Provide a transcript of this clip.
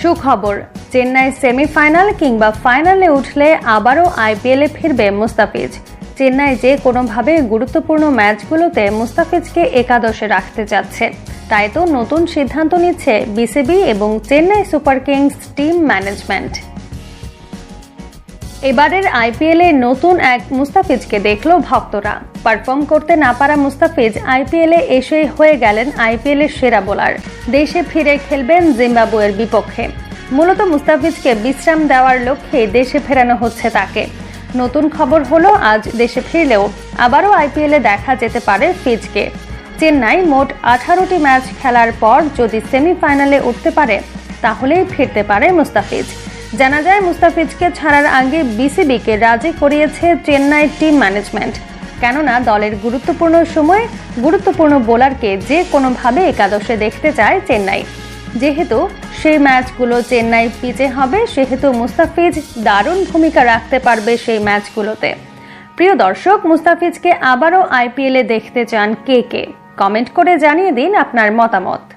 সুখবর, চেন্নাই সেমিফাইনাল কিংবা ফাইনালে উঠলে আবারও আইপিএলে ফিরবে মুস্তাফিজ। চেন্নাই যে কোনোভাবে গুরুত্বপূর্ণ ম্যাচগুলোতে মুস্তাফিজকে একাদশে রাখতে চাচ্ছে তাই তো নতুন সিদ্ধান্ত নিচ্ছে বিসিবি এবং Chennai super kings team management. এবারের আইপিএলে নতুন এক মুস্তাফিজকে দেখল ভক্তরা। পারফর্ম করতে না পারা মুস্তাফিজ আইপিএলে এসেই হয়ে গেলেন আইপিএলের সেরা বোলার। দেশে ফিরে খেলবেন জিম্বাবুয়ের বিপক্ষে। মূলত মুস্তাফিজকে বিশ্রাম দেওয়ার লক্ষ্যে দেশে ফেরানো হচ্ছে তাকে। নতুন খবর হলো, আজ দেশে ফিরলেও আবারও আইপিএলে দেখা যেতে পারে ফিজকে। চেন্নাই মোট আঠারোটি ম্যাচ খেলার পর যদি সেমিফাইনালে উঠতে পারে, তাহলেই ফিরতে পারে মুস্তাফিজ। জানা যায়, মুস্তাফিজকে ছাড়ার আগে বিসিবিকে রাজি করিয়েছে চেন্নাই টিম ম্যানেজমেন্ট। কেননা, দলের গুরুত্বপূর্ণ সময়ে গুরুত্বপূর্ণ বোলারকে যে কোনোভাবে একাদশে দেখতে চায় চেন্নাই। যেহেতু সেই ম্যাচগুলো চেন্নাই পিচে হবে, সেহেতু মুস্তাফিজ দারুণ ভূমিকা রাখতে পারবে সেই ম্যাচগুলোতে। প্রিয় দর্শক, মুস্তাফিজকে আবারও আইপিএলে দেখতে চান কে কে? কমেন্ট করে জানিয়ে দিন আপনার মতামত।